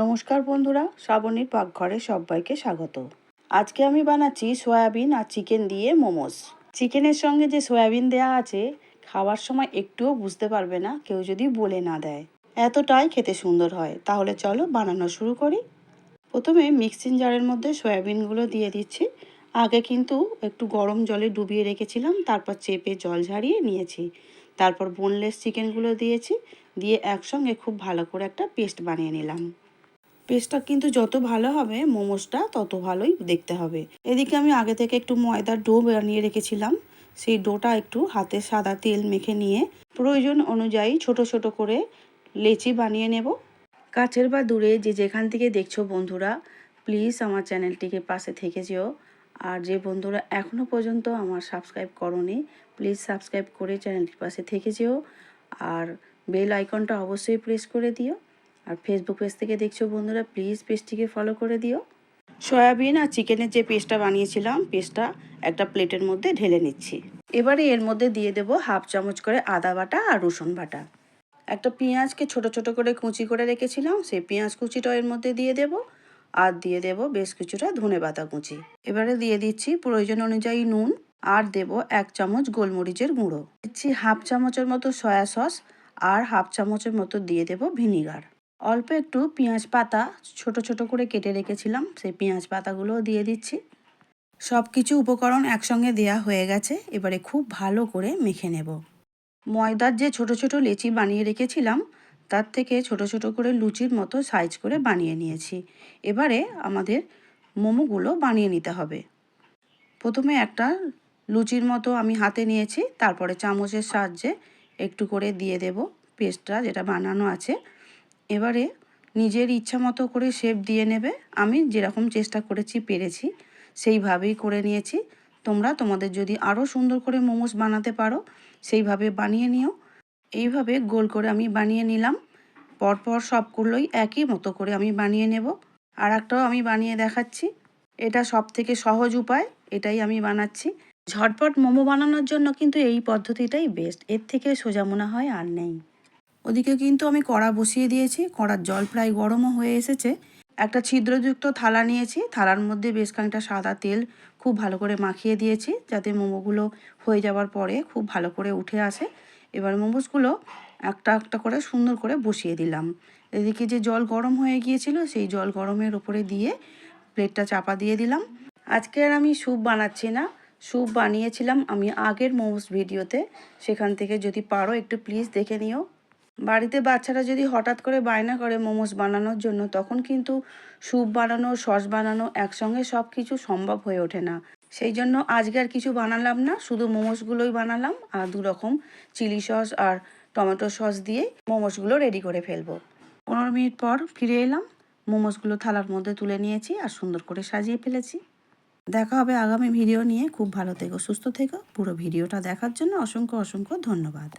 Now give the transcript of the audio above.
নমস্কার বন্ধুরা, শ্রাবণীর পাকঘরে সবাইকে স্বাগত। আজকে আমি বানাচ্ছি সয়াবিন আর চিকেন দিয়ে মোমোস। চিকেনের সঙ্গে যে সয়াবিন দেওয়া আছে, খাওয়ার সময় একটুও বুঝতে পারবে না, কেউ যদি বলে না দেয়। এতটাই খেতে সুন্দর হয়। তাহলে চলো বানানো শুরু করি। প্রথমে মিক্সিং জারের মধ্যে সয়াবিনগুলো দিয়ে দিচ্ছি। আগে কিন্তু একটু গরম জলে ডুবিয়ে রেখেছিলাম, তারপর চেপে জল ঝারিয়ে নিয়েছি। তারপর বোনলেস চিকেনগুলো দিয়েছি। দিয়ে একসঙ্গে খুব ভালো করে একটা পেস্ট বানিয়ে নিলাম। পেস্টটা কিন্তু যত ভালো হবে, মোমোসটা তত ভালোই দেখতে হবে। এদিকে আমি আগে থেকে একটু ময়দার ডো বানিয়ে রেখেছিলাম। সেই ডোটা একটু হাতে সাদা তেল মেখে নিয়ে প্রয়োজন অনুযায়ী ছোট ছোট করে লেচি বানিয়ে নেব। কাছের বা দূরে যে যেখান থেকে দেখছ বন্ধুরা প্লিজ আমার চ্যানেলটিকে পাশে থেকে যেও। আর যে বন্ধুরা এখনও পর্যন্ত আমার সাবস্ক্রাইব করনি প্লিজ সাবস্ক্রাইব করে চ্যানেলটির পাশে থেকে যেও। আর বেল আইকনটা অবশ্যই প্রেস করে দিও। আর ফেসবুক পেজ থেকে দেখছ বন্ধুরা প্লিজ পেজটিকে ফলো করে দিও। সয়াবিন আর চিকেনের যে পেস্টটা বানিয়েছিলাম, পেস্টটা একটা প্লেটের মধ্যে ঢেলে নিচ্ছি। এবারে এর মধ্যে দিয়ে দেব হাফ চামচ করে আদা বাটা আর রসুন বাটা। একটা পেঁয়াজকে ছোট ছোট করে কুচি করে রেখেছিলাম, সেই পেঁয়াজ কুচিটা এর মধ্যে দিয়ে দেব। আর দিয়ে দেব বেশ কিছুটা ধনে পাতা কুচি। এবারে দিয়ে দিচ্ছি প্রয়োজন অনুযায়ী নুন, আর দেব এক চামচ গোলমরিচের গুঁড়ো। দিচ্ছি হাফ চামচের মতো সয়া সস, আর হাফ চামচের মতো দিয়ে দেব ভিনিগার। অল্প একটু পেঁয়াজ পাতা ছোট ছোট করে কেটে রেখেছিলাম, সেই পেঁয়াজ পাতাগুলোও দিয়ে দিচ্ছি। সব কিছু উপকরণ একসঙ্গে দেয়া হয়ে গেছে, এবারে খুব ভালো করে মেখে নেব। ময়দার যে ছোট ছোট লেচি বানিয়ে রেখেছিলাম, তার থেকে ছোট ছোট করে লুচির মতো সাইজ করে বানিয়ে নিয়েছি। এবারে আমাদের মোমোগুলো বানিয়ে নিতে হবে। প্রথমে একটা লুচির মতো আমি হাতে নিয়েছি, তারপরে চামচের সাহায্যে একটু করে দিয়ে দেব পেস্টটা যেটা বানানো আছে। এবারে নিজের ইচ্ছা মতো করে শেপ দিয়ে নেবে। আমি যেরকম চেষ্টা করেছি, পেরেছি, সেইভাবেই করে নিয়েছি। তোমরা তোমাদের যদি আরও সুন্দর করে মোমোস বানাতে পারো, সেইভাবে বানিয়ে নিও। এইভাবে গোল করে আমি বানিয়ে নিলাম। পরপর সবগুলোই একই মতো করে আমি বানিয়ে নেব। আর একটাও আমি বানিয়ে দেখাচ্ছি। এটা সব থেকে সহজ উপায়, এটাই আমি বানাচ্ছি। ঝটপট মোমো বানানোর জন্য কিন্তু এই পদ্ধতিটাই বেস্ট এর থেকে সোজা মনে হয় আর নেই। ওদিকে কিন্তু আমি কড়া বসিয়ে দিয়েছি, কড়ার জল প্রায় গরমও হয়ে এসেছে। একটা ছিদ্রযুক্ত থালা নিয়েছি, থালার মধ্যে বেশ খানিকটা সাদা তেল খুব ভালো করে মাখিয়ে দিয়েছি, যাতে মোমোগুলো হয়ে যাওয়ার পরে খুব ভালো করে উঠে আসে। এবার মোমোসগুলো একটা একটা করে সুন্দর করে বসিয়ে দিলাম। এদিকে যে জল গরম হয়ে গিয়েছিল, সেই জল গরমের ওপরে দিয়ে প্লেটটা চাপা দিয়ে দিলাম। আজকে আর আমি স্যুপ বানাচ্ছি না, স্যুপ বানিয়েছিলাম আমি আগের মোমোস ভিডিওতে। সেখান থেকে যদি পারো একটু প্লিজ দেখে নিও। বাড়িতে বাচ্চারা যদি হঠাৎ করে বায়না করে মোমোস বানানোর জন্য, তখন কিন্তু স্যুপ বানানো, সস বানানো একসঙ্গে সব কিছু সম্ভব হয়ে ওঠে না। সেই জন্য আজকে আর কিছু বানালাম না, শুধু মোমোসগুলোই বানালাম আর দু রকম চিলি সস আর টমেটো সস দিয়ে মোমোসগুলো রেডি করে ফেলব। পনেরো মিনিট পর ফিরে এলাম, মোমোসগুলো থালার মধ্যে তুলে নিয়েছি আর সুন্দর করে সাজিয়ে ফেলেছি। দেখা হবে আগামী ভিডিও নিয়ে, খুব ভালো থেকো, সুস্থ থেকো। পুরো ভিডিওটা দেখার জন্য অসংখ্য অসংখ্য ধন্যবাদ।